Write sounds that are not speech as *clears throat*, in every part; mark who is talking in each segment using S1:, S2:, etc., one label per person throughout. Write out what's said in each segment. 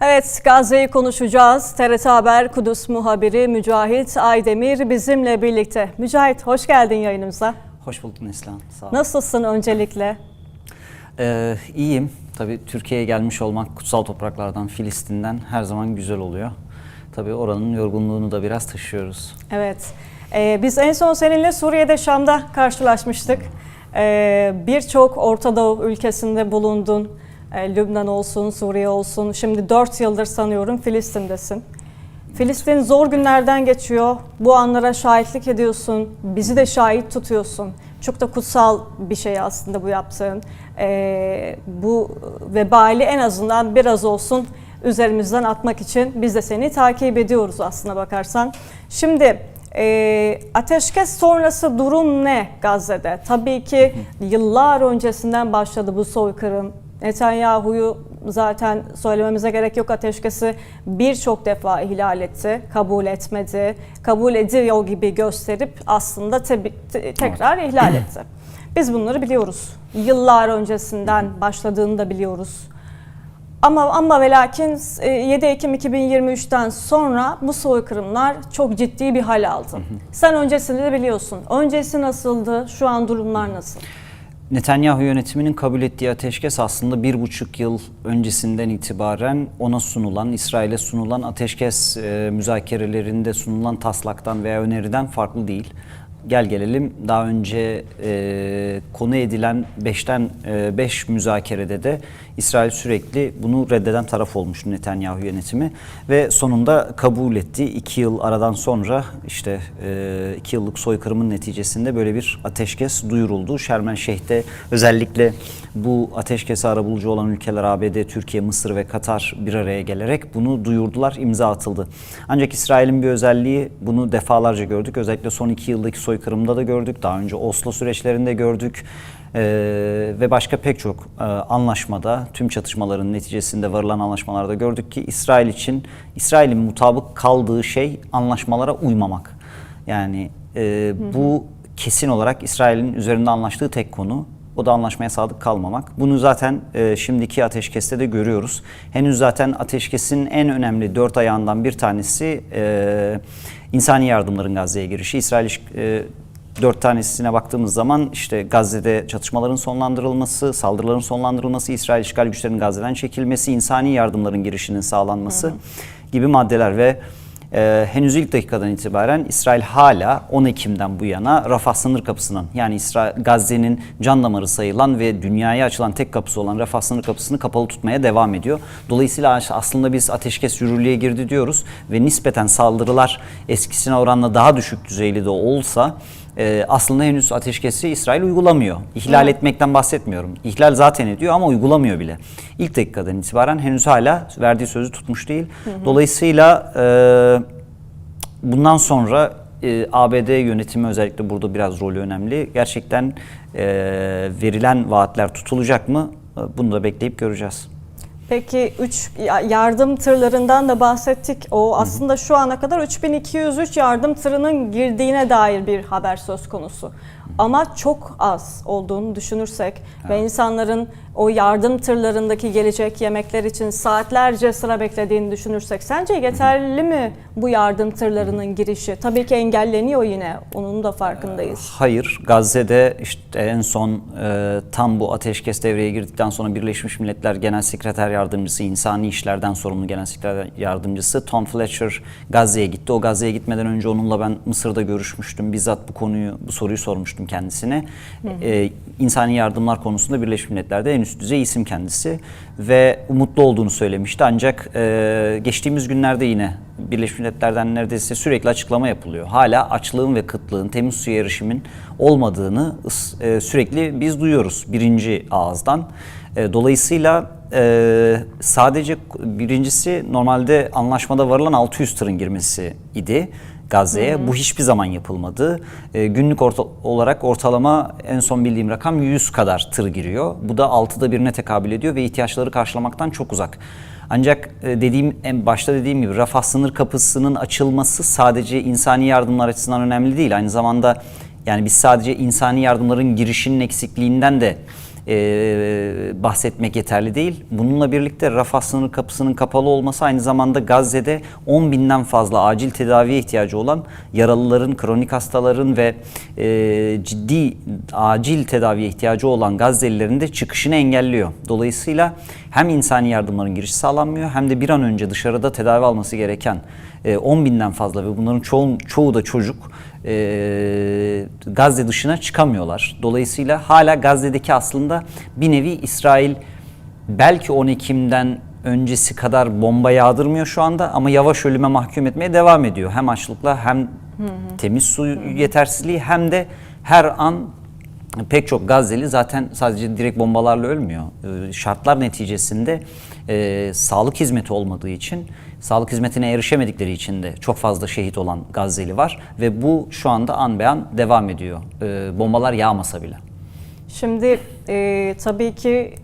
S1: Evet, Gazze'yi konuşacağız. TRT Haber Kudüs muhabiri Mücahit Aydemir bizimle birlikte. Mücahit hoş geldin yayınımıza.
S2: Hoş bulduk Neslihan. Sağ ol.
S1: Nasılsın öncelikle?
S2: Ee, iyiyim. Tabii Türkiye'ye gelmiş olmak kutsal topraklardan, Filistin'den her zaman güzel oluyor. Tabii oranın yorgunluğunu da biraz taşıyoruz.
S1: Evet, ee, biz en son seninle Suriye'de Şam'da karşılaşmıştık. Ee, Birçok Orta Doğu ülkesinde bulundun. Ee, Lübnan olsun, Suriye olsun. Şimdi 4 yıldır sanıyorum Filistin'desin. Filistin zor günlerden geçiyor. Bu anlara şahitlik ediyorsun. Bizi de şahit tutuyorsun. Çok da kutsal bir şey aslında bu yaptığın. Ee, bu vebali en azından biraz olsun üzerimizden atmak için biz de seni takip ediyoruz aslına bakarsan. Şimdi e, ateşkes sonrası durum ne Gazze'de? Tabii ki yıllar öncesinden başladı bu soykırım. Netanyahu'yu zaten söylememize gerek yok ateşkesi birçok defa ihlal etti, kabul etmedi, kabul ediyor gibi gösterip aslında tebi- te- tekrar ihlal etti. Biz bunları biliyoruz. Yıllar öncesinden başladığını da biliyoruz. Ama ama ve lakin e, 7 Ekim 2023'ten sonra bu soykırımlar çok ciddi bir hal aldı. Sen öncesini de biliyorsun. Öncesi nasıldı? Şu an durumlar nasıl?
S2: Netanyahu yönetiminin kabul ettiği ateşkes aslında bir buçuk yıl öncesinden itibaren ona sunulan, İsrail'e sunulan ateşkes e, müzakerelerinde sunulan taslaktan veya öneriden farklı değil. Gel gelelim daha önce e, konu edilen 5'ten 5 müzakerede de İsrail sürekli bunu reddeden taraf olmuştu Netanyahu yönetimi ve sonunda kabul etti. 2 yıl aradan sonra işte 2 yıllık soykırımın neticesinde böyle bir ateşkes duyuruldu. Şermen Şeyh'te özellikle bu ateşkesi arabulucu olan ülkeler ABD, Türkiye, Mısır ve Katar bir araya gelerek bunu duyurdular, imza atıldı. Ancak İsrail'in bir özelliği bunu defalarca gördük. Özellikle son 2 yıldaki soykırımda da gördük. Daha önce Oslo süreçlerinde gördük. Ee, ve başka pek çok e, anlaşmada, tüm çatışmaların neticesinde varılan anlaşmalarda gördük ki İsrail için, İsrail'in mutabık kaldığı şey anlaşmalara uymamak. Yani e, bu kesin olarak İsrail'in üzerinde anlaştığı tek konu. O da anlaşmaya sadık kalmamak. Bunu zaten e, şimdiki ateşkeste de görüyoruz. Henüz zaten ateşkesin en önemli dört ayağından bir tanesi e, insani yardımların Gazze'ye girişi. İsrail e, dört tanesine baktığımız zaman işte Gazze'de çatışmaların sonlandırılması, saldırıların sonlandırılması, İsrail işgal güçlerinin Gazze'den çekilmesi, insani yardımların girişinin sağlanması hı hı. gibi maddeler ve ee, henüz ilk dakikadan itibaren İsrail hala 10 Ekim'den bu yana Rafah sınır kapısının yani İsrail Gazze'nin can damarı sayılan ve dünyaya açılan tek kapısı olan Rafah sınır kapısını kapalı tutmaya devam ediyor. Dolayısıyla aslında biz ateşkes yürürlüğe girdi diyoruz ve nispeten saldırılar eskisine oranla daha düşük düzeyli de olsa e, aslında henüz ateşkesi İsrail uygulamıyor. İhlal evet. etmekten bahsetmiyorum. İhlal zaten ediyor ama uygulamıyor bile. İlk dakikadan itibaren henüz hala verdiği sözü tutmuş değil. Hı hı. Dolayısıyla e, bundan sonra e, ABD yönetimi özellikle burada biraz rolü önemli. Gerçekten e, verilen vaatler tutulacak mı? E, bunu da bekleyip göreceğiz.
S1: Peki 3 yardım tırlarından da bahsettik. O aslında şu ana kadar 3203 yardım tırının girdiğine dair bir haber söz konusu. Ama çok az olduğunu düşünürsek evet. ve insanların o yardım tırlarındaki gelecek yemekler için saatlerce sıra beklediğini düşünürsek sence yeterli mi bu yardım tırlarının girişi? Tabii ki engelleniyor yine. Onun da farkındayız.
S2: Hayır. Gazze'de işte en son e, tam bu ateşkes devreye girdikten sonra Birleşmiş Milletler Genel Sekreter Yardımcısı, insani işlerden sorumlu Genel Sekreter Yardımcısı Tom Fletcher Gazze'ye gitti. O Gazze'ye gitmeden önce onunla ben Mısır'da görüşmüştüm. Bizzat bu konuyu, bu soruyu sormuştum kendisine. Hı hı. E, insani yardımlar konusunda Birleşmiş Milletler'de en üst düzey isim kendisi ve umutlu olduğunu söylemişti. Ancak e, geçtiğimiz günlerde yine Birleşmiş Milletler'den neredeyse sürekli açıklama yapılıyor. Hala açlığın ve kıtlığın, temiz suya erişimin olmadığını e, sürekli biz duyuyoruz birinci ağızdan. E, dolayısıyla e, sadece birincisi normalde anlaşmada varılan 600 tırın girmesi idi. Gazze'ye. Bu hiçbir zaman yapılmadı. E, günlük orta, olarak ortalama en son bildiğim rakam 100 kadar tır giriyor. Bu da 6'da birine tekabül ediyor ve ihtiyaçları karşılamaktan çok uzak. Ancak e, dediğim en başta dediğim gibi Rafah sınır kapısının açılması sadece insani yardımlar açısından önemli değil. Aynı zamanda yani biz sadece insani yardımların girişinin eksikliğinden de e, bahsetmek yeterli değil. Bununla birlikte Rafah sınır kapısının kapalı olması aynı zamanda Gazze'de 10 binden fazla acil tedaviye ihtiyacı olan yaralıların, kronik hastaların ve e, ciddi acil tedaviye ihtiyacı olan Gazze'lilerin de çıkışını engelliyor. Dolayısıyla hem insani yardımların girişi sağlanmıyor hem de bir an önce dışarıda tedavi alması gereken e, 10 binden fazla ve bunların çoğu, çoğu da çocuk e, Gazze dışına çıkamıyorlar. Dolayısıyla hala Gazze'deki aslında bir nevi İsrail belki 10 Ekim'den öncesi kadar bomba yağdırmıyor şu anda ama yavaş ölüme mahkum etmeye devam ediyor. Hem açlıkla hem temiz su yetersizliği hem de her an pek çok Gazze'li zaten sadece direkt bombalarla ölmüyor. Ee, Şartlar neticesinde e, sağlık hizmeti olmadığı için, sağlık hizmetine erişemedikleri için de çok fazla şehit olan Gazze'li var ve bu şu anda an be an devam ediyor. Ee, bombalar yağmasa bile.
S1: Şimdi e, tabii ki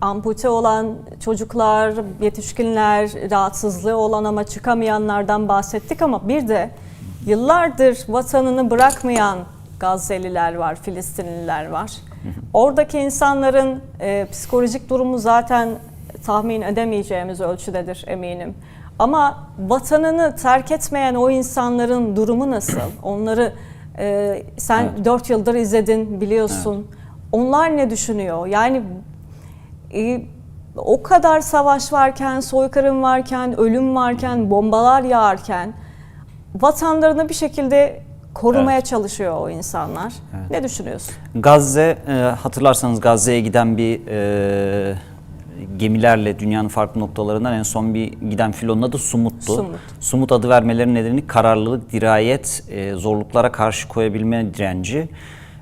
S1: ampute olan çocuklar, yetişkinler, rahatsızlığı olan ama çıkamayanlardan bahsettik ama bir de yıllardır vatanını bırakmayan Gazze'liler var, Filistinliler var. Oradaki insanların e, psikolojik durumu zaten tahmin edemeyeceğimiz ölçüdedir eminim. Ama vatanını terk etmeyen o insanların durumu nasıl? *clears throat* Onları e, sen
S2: Evet.
S1: 4 yıldır izledin, biliyorsun. Onlar ne düşünüyor? Yani e, o kadar savaş varken, soykırım varken, ölüm varken, bombalar yağarken vatanlarını bir şekilde korumaya çalışıyor o insanlar. Ne düşünüyorsun?
S2: Gazze, e, hatırlarsanız Gazze'ye giden bir e, gemilerle dünyanın farklı noktalarından en son bir giden filonun adı Sumut'tu.
S1: Sumut.
S2: Sumut adı vermelerinin nedeni kararlılık, dirayet, e, zorluklara karşı koyabilme direnci.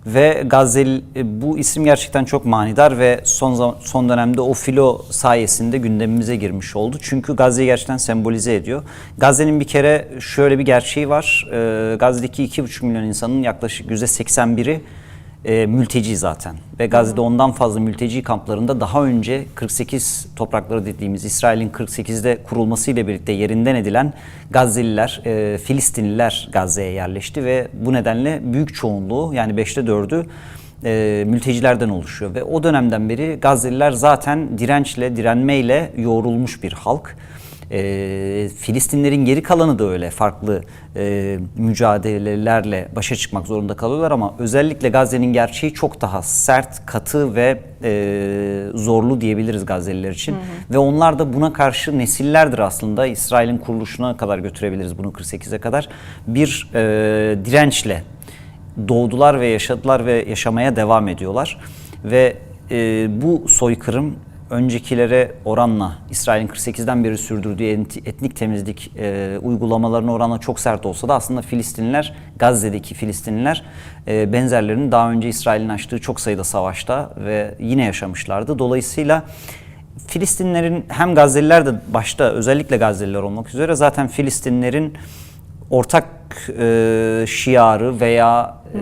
S2: Ve Gazze'li e, bu isim gerçekten çok manidar ve son son dönemde o filo sayesinde gündemimize girmiş oldu. Çünkü Gazze'yi gerçekten sembolize ediyor. Gazze'nin bir kere şöyle bir gerçeği var. E, Gazze'deki 2,5 milyon insanın yaklaşık %81'i e, mülteci zaten. Ve Gazze'de ondan fazla mülteci kamplarında daha önce 48 toprakları dediğimiz İsrail'in 48'de kurulmasıyla birlikte yerinden edilen Gazze'liler, e, Filistinliler Gazze'ye yerleşti ve bu nedenle büyük çoğunluğu yani 5'te 4'ü e, mültecilerden oluşuyor. Ve o dönemden beri Gazze'liler zaten dirençle, direnmeyle yoğrulmuş bir halk. E, Filistinlerin geri kalanı da öyle farklı e, mücadelelerle başa çıkmak zorunda kalıyorlar ama özellikle Gazze'nin gerçeği çok daha sert, katı ve e, zorlu diyebiliriz Gazze'liler için. Ve onlar da buna karşı nesillerdir aslında İsrail'in kuruluşuna kadar götürebiliriz bunu 48'e kadar bir e, dirençle doğdular ve yaşadılar ve yaşamaya devam ediyorlar. Ve e, bu soykırım öncekilere oranla İsrail'in 48'den beri sürdürdüğü etnik temizlik e, uygulamalarına oranla çok sert olsa da aslında Filistinliler, Gazze'deki Filistinliler e, benzerlerini daha önce İsrail'in açtığı çok sayıda savaşta ve yine yaşamışlardı. Dolayısıyla Filistinlerin hem Gazze'liler de başta özellikle Gazze'liler olmak üzere zaten Filistinlerin ortak e, şiarı veya e,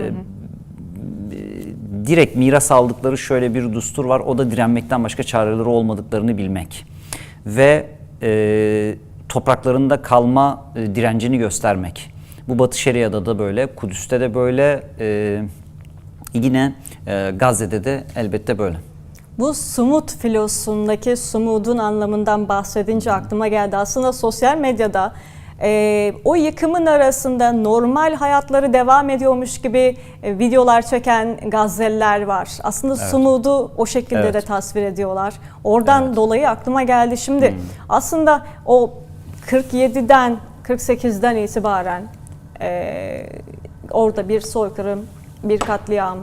S2: direkt miras aldıkları şöyle bir düstur var. O da direnmekten başka çareleri olmadıklarını bilmek. Ve e, topraklarında kalma e, direncini göstermek. Bu Batı Şeria'da da böyle, Kudüs'te de böyle, e, yine e, Gazze'de de elbette böyle.
S1: Bu sumut filosundaki sumudun anlamından bahsedince aklıma geldi. Aslında sosyal medyada e, o yıkımın arasında normal hayatları devam ediyormuş gibi e, videolar çeken Gazze'liler var. Aslında sumudu o şekilde de
S2: Evet.
S1: tasvir ediyorlar. Oradan dolayı aklıma geldi. Şimdi aslında o 47'den 48'den itibaren e, orada bir soykırım, bir katliam,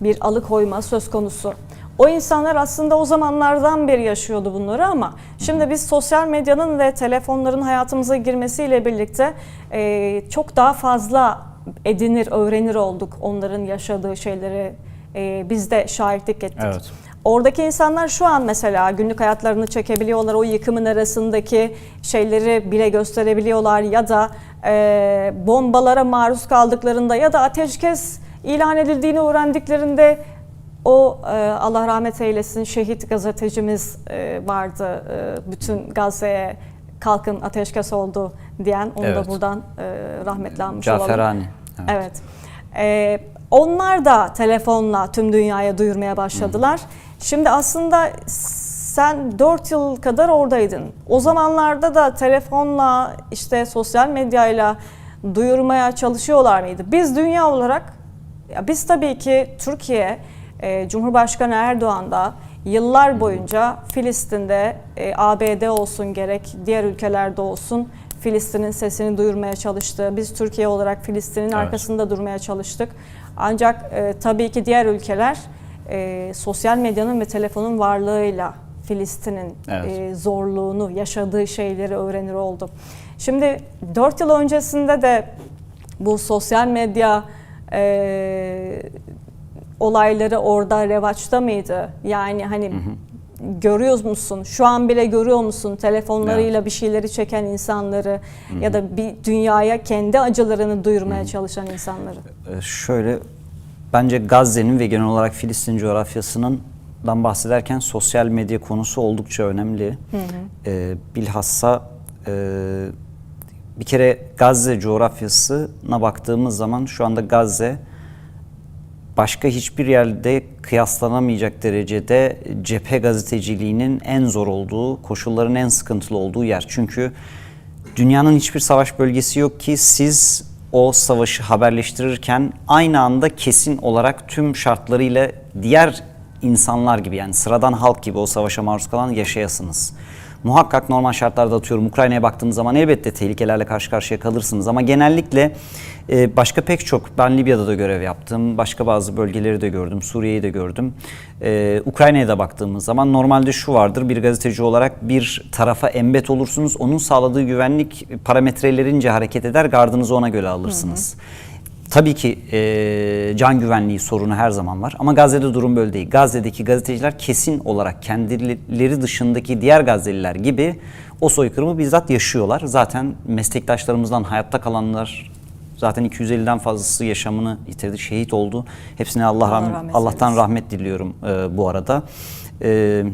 S1: bir alıkoyma söz konusu. O insanlar aslında o zamanlardan beri yaşıyordu bunları ama şimdi biz sosyal medyanın ve telefonların hayatımıza girmesiyle birlikte e, çok daha fazla edinir, öğrenir olduk onların yaşadığı şeyleri. E, biz de şahitlik ettik.
S2: Evet.
S1: Oradaki insanlar şu an mesela günlük hayatlarını çekebiliyorlar. O yıkımın arasındaki şeyleri bile gösterebiliyorlar ya da e, bombalara maruz kaldıklarında ya da ateşkes ilan edildiğini öğrendiklerinde o e, Allah rahmet eylesin şehit gazetecimiz e, vardı. E, bütün Gazze'ye kalkın ateşkes oldu diyen onu
S2: Evet.
S1: da buradan e, rahmetli anmış olalım.
S2: Caferani.
S1: Evet. Ee, Onlar da telefonla tüm dünyaya duyurmaya başladılar. Şimdi aslında sen 4 yıl kadar oradaydın. O zamanlarda da telefonla işte sosyal medyayla duyurmaya çalışıyorlar mıydı? Biz dünya olarak ya biz tabii ki Türkiye e, Cumhurbaşkanı Erdoğan da yıllar boyunca Filistin'de e, ABD olsun gerek diğer ülkelerde olsun Filistin'in sesini duyurmaya çalıştı. Biz Türkiye olarak Filistin'in
S2: Evet.
S1: arkasında durmaya çalıştık. Ancak e, tabii ki diğer ülkeler e, sosyal medyanın ve telefonun varlığıyla Filistin'in
S2: Evet.
S1: e, zorluğunu, yaşadığı şeyleri öğrenir oldu. Şimdi 4 yıl öncesinde de bu sosyal medya e, olayları orada revaçta mıydı? Yani hani görüyor musun? Şu an bile görüyor musun telefonlarıyla bir şeyleri çeken insanları ya da bir dünyaya kendi acılarını duyurmaya çalışan insanları?
S2: Ee, Şöyle bence Gazze'nin ve genel olarak Filistin coğrafyasının dan bahsederken sosyal medya konusu oldukça önemli. Ee, bilhassa e, bir kere Gazze coğrafyasına baktığımız zaman şu anda Gazze başka hiçbir yerde kıyaslanamayacak derecede cephe gazeteciliğinin en zor olduğu, koşulların en sıkıntılı olduğu yer. Çünkü dünyanın hiçbir savaş bölgesi yok ki siz o savaşı haberleştirirken aynı anda kesin olarak tüm şartlarıyla diğer insanlar gibi yani sıradan halk gibi o savaşa maruz kalan yaşayasınız. Muhakkak normal şartlarda atıyorum Ukrayna'ya baktığımız zaman elbette tehlikelerle karşı karşıya kalırsınız ama genellikle e, başka pek çok ben Libya'da da görev yaptım. Başka bazı bölgeleri de gördüm. Suriye'yi de gördüm. E, Ukrayna'ya da baktığımız zaman normalde şu vardır. Bir gazeteci olarak bir tarafa embet olursunuz. Onun sağladığı güvenlik parametrelerince hareket eder. Gardınızı ona göre alırsınız. Tabii ki e, can güvenliği sorunu her zaman var ama Gazze'de durum böyle değil. Gazze'deki gazeteciler kesin olarak kendileri dışındaki diğer Gazze'liler gibi o soykırımı bizzat yaşıyorlar. Zaten meslektaşlarımızdan hayatta kalanlar zaten 250'den fazlası yaşamını yitirdi, şehit oldu. Hepsine Allah,
S1: Allah
S2: rahmet,
S1: rahmet
S2: Allah'tan rahmet diliyorum e, bu arada. E,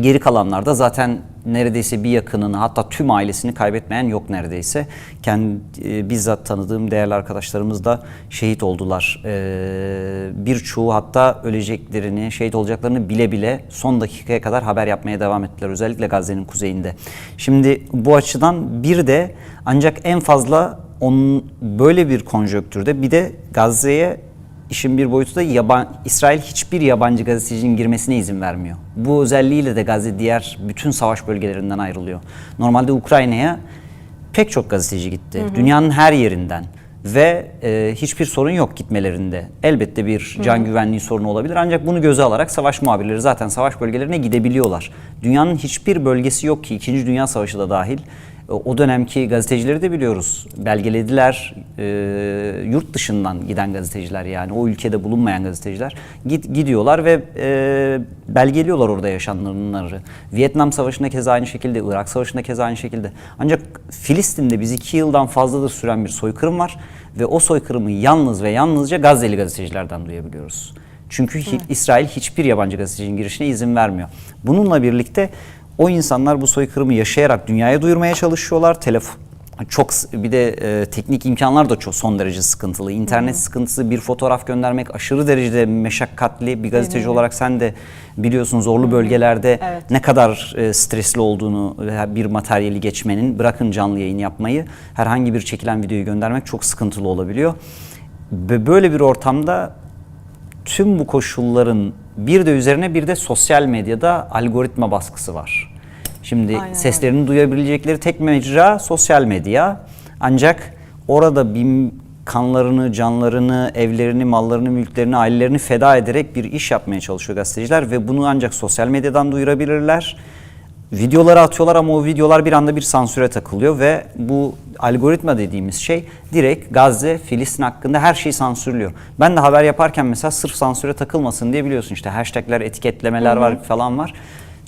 S2: geri kalanlar da zaten neredeyse bir yakınını hatta tüm ailesini kaybetmeyen yok neredeyse. Kendi e, bizzat tanıdığım değerli arkadaşlarımız da şehit oldular. E, birçoğu hatta öleceklerini, şehit olacaklarını bile bile son dakikaya kadar haber yapmaya devam ettiler. Özellikle Gazze'nin kuzeyinde. Şimdi bu açıdan bir de ancak en fazla onun böyle bir konjöktürde bir de Gazze'ye İşin bir boyutu da yaban, İsrail hiçbir yabancı gazetecinin girmesine izin vermiyor. Bu özelliğiyle de Gazze diğer bütün savaş bölgelerinden ayrılıyor. Normalde Ukrayna'ya pek çok gazeteci gitti. Dünyanın her yerinden ve e, hiçbir sorun yok gitmelerinde. Elbette bir can güvenliği sorunu olabilir ancak bunu göze alarak savaş muhabirleri zaten savaş bölgelerine gidebiliyorlar. Dünyanın hiçbir bölgesi yok ki 2. Dünya Savaşı da dahil o dönemki gazetecileri de biliyoruz. Belgelediler. E, yurt dışından giden gazeteciler yani o ülkede bulunmayan gazeteciler git, gidiyorlar ve e, belgeliyorlar orada yaşananları. Vietnam Savaşı'nda keza aynı şekilde, Irak Savaşı'nda keza aynı şekilde. Ancak Filistin'de biz iki yıldan fazladır süren bir soykırım var ve o soykırımı yalnız ve yalnızca Gazze'li gazetecilerden duyabiliyoruz. Çünkü hi- İsrail hiçbir yabancı gazetecinin girişine izin vermiyor. Bununla birlikte o insanlar bu soykırımı yaşayarak dünyaya duyurmaya çalışıyorlar. Telefon çok bir de e, teknik imkanlar da çok son derece sıkıntılı. İnternet sıkıntısı, bir fotoğraf göndermek aşırı derecede meşakkatli. Bir gazeteci
S1: Eminim.
S2: olarak sen de biliyorsun zorlu bölgelerde
S1: Evet.
S2: ne kadar e, stresli olduğunu bir materyali geçmenin, bırakın canlı yayın yapmayı, herhangi bir çekilen videoyu göndermek çok sıkıntılı olabiliyor. Ve böyle bir ortamda tüm bu koşulların bir de üzerine bir de sosyal medyada algoritma baskısı var. Şimdi
S1: Aynen
S2: seslerini duyabilecekleri tek mecra sosyal medya. Ancak orada bir kanlarını, canlarını, evlerini, mallarını, mülklerini, ailelerini feda ederek bir iş yapmaya çalışıyor gazeteciler ve bunu ancak sosyal medyadan duyurabilirler. Videoları atıyorlar ama o videolar bir anda bir sansüre takılıyor ve bu algoritma dediğimiz şey direkt Gazze, Filistin hakkında her şeyi sansürlüyor. Ben de haber yaparken mesela sırf sansüre takılmasın diye biliyorsun işte hashtagler, etiketlemeler var falan var.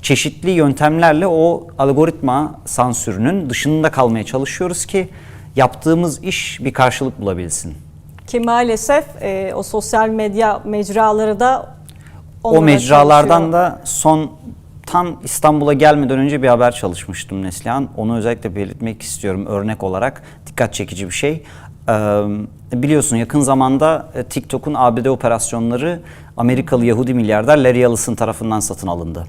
S2: Çeşitli yöntemlerle o algoritma sansürünün dışında kalmaya çalışıyoruz ki yaptığımız iş bir karşılık bulabilsin.
S1: Ki maalesef e, o sosyal medya mecraları da
S2: O mecralardan
S1: çalışıyor.
S2: da son tam İstanbul'a gelmeden önce bir haber çalışmıştım Neslihan. Onu özellikle belirtmek istiyorum örnek olarak. Dikkat çekici bir şey. Ee, biliyorsun yakın zamanda e, TikTok'un ABD operasyonları Amerikalı Yahudi milyarder Larry Ellison tarafından satın alındı.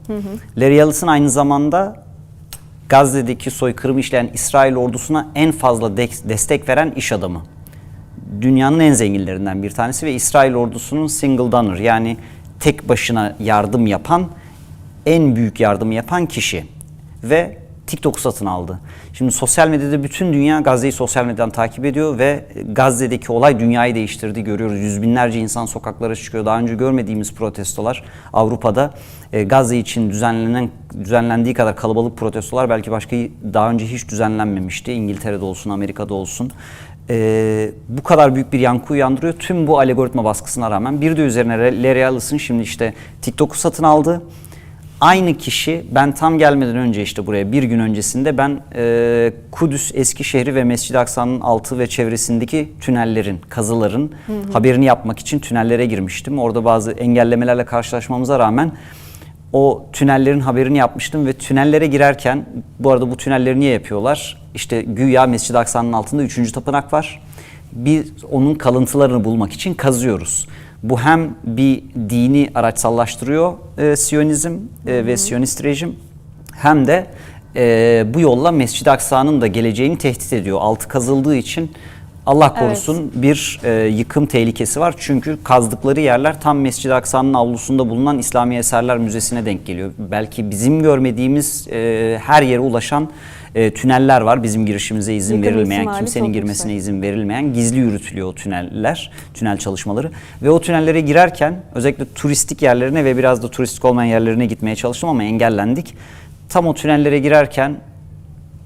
S2: Larry Ellison aynı zamanda Gazze'deki soykırımı işleyen İsrail ordusuna en fazla de- destek veren iş adamı. Dünyanın en zenginlerinden bir tanesi ve İsrail ordusunun single donor yani tek başına yardım yapan, en büyük yardım yapan kişi. Ve TikTok'u satın aldı. Şimdi sosyal medyada bütün dünya Gazze'yi sosyal medyadan takip ediyor ve Gazze'deki olay dünyayı değiştirdi görüyoruz. Yüz binlerce insan sokaklara çıkıyor. Daha önce görmediğimiz protestolar Avrupa'da e, Gazze için düzenlenen düzenlendiği kadar kalabalık protestolar belki başka daha önce hiç düzenlenmemişti. İngiltere'de olsun, Amerika'da olsun. E, bu kadar büyük bir yankı uyandırıyor. Tüm bu algoritma baskısına rağmen bir de üzerine Larry Ellison şimdi işte TikTok'u satın aldı. Aynı kişi ben tam gelmeden önce işte buraya bir gün öncesinde ben e, Kudüs Eskişehri ve Mescid-i Aksa'nın altı ve çevresindeki tünellerin, kazıların haberini yapmak için tünellere girmiştim. Orada bazı engellemelerle karşılaşmamıza rağmen o tünellerin haberini yapmıştım ve tünellere girerken bu arada bu tünelleri niye yapıyorlar? İşte güya Mescid-i Aksa'nın altında üçüncü tapınak var. Biz onun kalıntılarını bulmak için kazıyoruz. Bu hem bir dini araçsallaştırıyor e, Siyonizm e, ve Siyonist rejim hem de e, bu yolla Mescid-i Aksa'nın da geleceğini tehdit ediyor. Altı kazıldığı için Allah korusun bir e, yıkım tehlikesi var. Çünkü kazdıkları yerler tam Mescid-i Aksa'nın avlusunda bulunan İslami Eserler Müzesi'ne denk geliyor. Belki bizim görmediğimiz e, her yere ulaşan e, tüneller var. Bizim girişimize izin
S1: Yıkım
S2: verilmeyen, kimsenin girmesine
S1: yüksek.
S2: izin verilmeyen gizli yürütülüyor o tüneller, tünel çalışmaları. Ve o tünellere girerken özellikle turistik yerlerine ve biraz da turistik olmayan yerlerine gitmeye çalıştım ama engellendik. Tam o tünellere girerken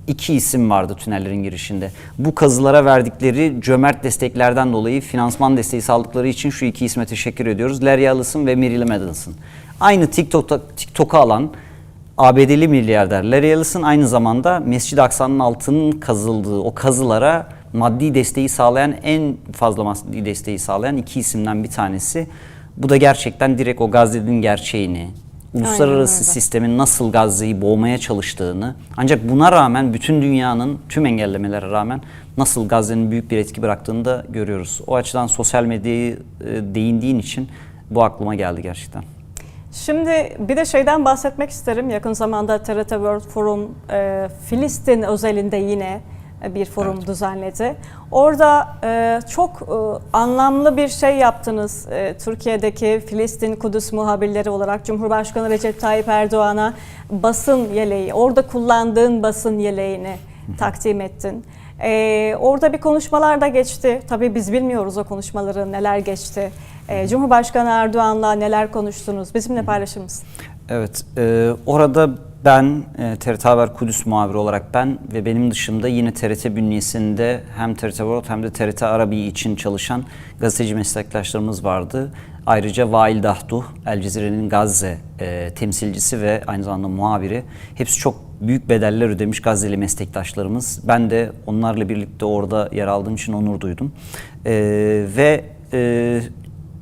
S2: iki isim vardı tünellerin girişinde. Bu kazılara verdikleri cömert desteklerden dolayı finansman desteği sağladıkları için şu iki isme teşekkür ediyoruz. Larry Ellison ve Miriam Edison. Aynı TikTok'ta TikTok'u alan ABD'li milyarder Larry Ellison aynı zamanda Mescid-i Aksa'nın altının kazıldığı o kazılara maddi desteği sağlayan en fazla maddi desteği sağlayan iki isimden bir tanesi. Bu da gerçekten direkt o Gazze'nin gerçeğini, uluslararası
S1: öyle.
S2: sistemin nasıl Gazze'yi boğmaya çalıştığını ancak buna rağmen bütün dünyanın tüm engellemelere rağmen nasıl Gazze'nin büyük bir etki bıraktığını da görüyoruz. O açıdan sosyal medyayı e, değindiğin için bu aklıma geldi gerçekten.
S1: Şimdi bir de şeyden bahsetmek isterim. Yakın zamanda TRT World Forum e, Filistin özelinde yine e, bir forum düzenledi. Orada e, çok e, anlamlı bir şey yaptınız. E, Türkiye'deki Filistin Kudüs muhabirleri olarak Cumhurbaşkanı Recep Tayyip Erdoğan'a basın yeleği, orada kullandığın basın yeleğini takdim ettin. E, orada bir konuşmalar da geçti. Tabii biz bilmiyoruz o konuşmaları neler geçti. E, Cumhurbaşkanı Erdoğan'la neler konuştunuz? Bizimle paylaşır mısın?
S2: Evet, e, orada ben e, TRT Haber Kudüs muhabiri olarak ben ve benim dışımda yine TRT bünyesinde hem TRT World hem de TRT Arabi için çalışan gazeteci meslektaşlarımız vardı. Ayrıca Vail Dahduh, El Cezire'nin Gazze e, temsilcisi ve aynı zamanda muhabiri. Hepsi çok büyük bedeller ödemiş Gazze'li meslektaşlarımız. Ben de onlarla birlikte orada yer aldığım için onur duydum. E, ve e,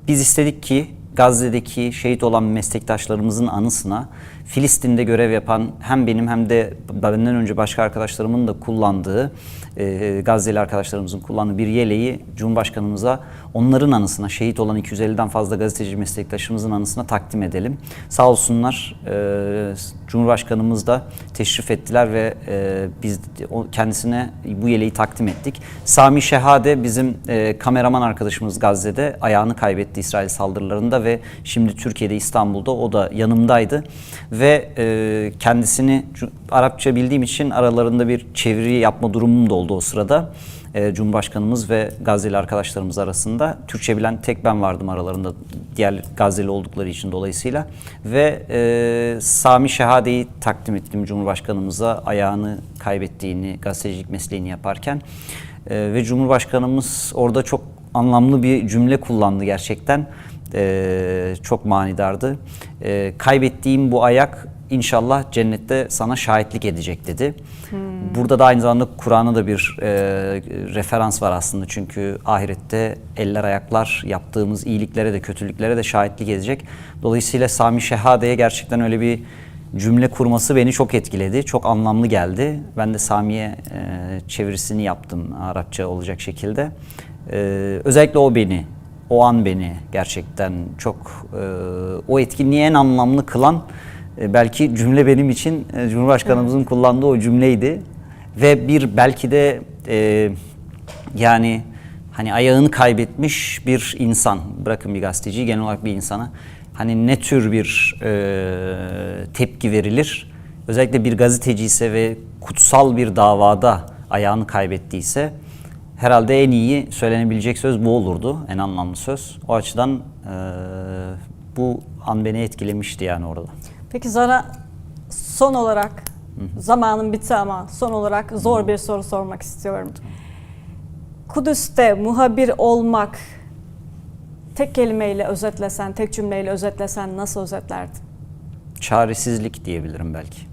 S2: biz istedik ki Gazze'deki şehit olan meslektaşlarımızın anısına Filistin'de görev yapan hem benim hem de benden önce başka arkadaşlarımın da kullandığı, e, Gazze'li arkadaşlarımızın kullandığı bir yeleği Cumhurbaşkanımıza onların anısına, şehit olan 250'den fazla gazeteci meslektaşımızın anısına takdim edelim. Sağ olsunlar e, Cumhurbaşkanımız da teşrif ettiler ve e, biz kendisine bu yeleği takdim ettik. Sami Şehade bizim e, kameraman arkadaşımız Gazze'de ayağını kaybetti İsrail saldırılarında ve şimdi Türkiye'de İstanbul'da o da yanımdaydı ve e, kendisini Arapça bildiğim için aralarında bir çeviri yapma durumum da oldu o sırada. E, Cumhurbaşkanımız ve Gazze'li arkadaşlarımız arasında. Türkçe bilen tek ben vardım aralarında diğer Gazze'li oldukları için dolayısıyla. Ve e, Sami Şehade'yi takdim ettim Cumhurbaşkanımıza ayağını kaybettiğini, gazetecilik mesleğini yaparken. E, ve Cumhurbaşkanımız orada çok anlamlı bir cümle kullandı gerçekten. E, çok manidardı. E, kaybettiğim bu ayak İnşallah cennette sana şahitlik edecek dedi. Burada da aynı zamanda Kur'an'a da bir e, referans var aslında. Çünkü ahirette eller ayaklar yaptığımız iyiliklere de kötülüklere de şahitlik edecek. Dolayısıyla Sami Şehade'ye gerçekten öyle bir cümle kurması beni çok etkiledi. Çok anlamlı geldi. Ben de Sami'ye e, çevirisini yaptım Arapça olacak şekilde. E, özellikle o beni, o an beni gerçekten çok e, o etkinliği en anlamlı kılan e, belki cümle benim için e, Cumhurbaşkanımızın kullandığı o cümleydi. Ve bir belki de e, yani hani ayağını kaybetmiş bir insan, bırakın bir gazeteciyi genel olarak bir insana hani ne tür bir e, tepki verilir? Özellikle bir gazeteci ise ve kutsal bir davada ayağını kaybettiyse herhalde en iyi söylenebilecek söz bu olurdu, en anlamlı söz. O açıdan e, bu an beni etkilemişti yani orada.
S1: Peki Zara son olarak zamanın bitti ama son olarak zor bir soru sormak istiyorum. Kudüs'te muhabir olmak tek kelimeyle özetlesen, tek cümleyle özetlesen nasıl özetlerdin?
S2: Çaresizlik diyebilirim belki.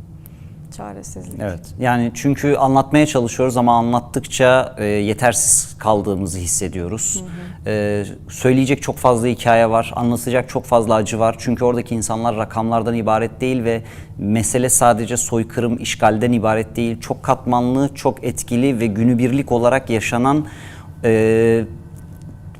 S1: Çaresizlik.
S2: Evet. Yani çünkü anlatmaya çalışıyoruz ama anlattıkça e, yetersiz kaldığımızı hissediyoruz. E, söyleyecek çok fazla hikaye var, anlatacak çok fazla acı var. Çünkü oradaki insanlar rakamlardan ibaret değil ve mesele sadece soykırım, işgalden ibaret değil. Çok katmanlı, çok etkili ve günübirlik olarak yaşanan e,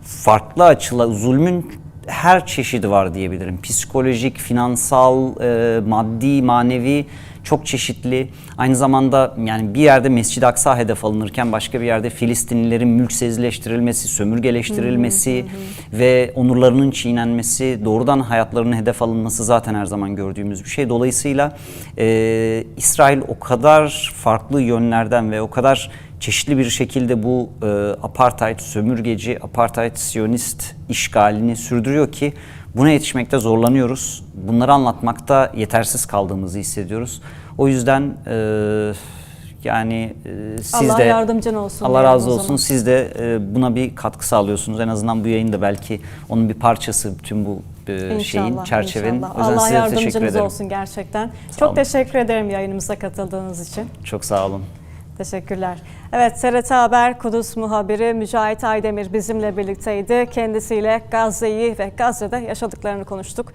S2: farklı açılar, zulmün her çeşidi var diyebilirim. Psikolojik, finansal, e, maddi, manevi çok çeşitli. Aynı zamanda yani bir yerde Mescid-i Aksa hedef alınırken başka bir yerde Filistinlilerin mülksüzleştirilmesi, sömürgeleştirilmesi ve onurlarının çiğnenmesi, doğrudan hayatlarının hedef alınması zaten her zaman gördüğümüz bir şey. Dolayısıyla e, İsrail o kadar farklı yönlerden ve o kadar çeşitli bir şekilde bu e, apartheid, sömürgeci, apartheid, siyonist işgalini sürdürüyor ki buna yetişmekte zorlanıyoruz. Bunları anlatmakta yetersiz kaldığımızı hissediyoruz. O yüzden e, yani e, siz
S1: Allah
S2: de
S1: yardımcın olsun
S2: Allah razı olsun. Siz de e, buna bir katkı sağlıyorsunuz. En azından bu yayında belki onun bir parçası bütün bu e, şeyin
S1: İnşallah,
S2: çerçevenin.
S1: inşallah.
S2: O yüzden
S1: Allah
S2: size teşekkür
S1: yardımcınız
S2: ederim.
S1: olsun gerçekten.
S2: Sağ
S1: Çok
S2: olun.
S1: teşekkür ederim yayınımıza katıldığınız için.
S2: Çok sağ olun.
S1: Teşekkürler. Evet TRT Haber Kudüs muhabiri Mücahit Aydemir bizimle birlikteydi. Kendisiyle Gazze'yi ve Gazze'de yaşadıklarını konuştuk.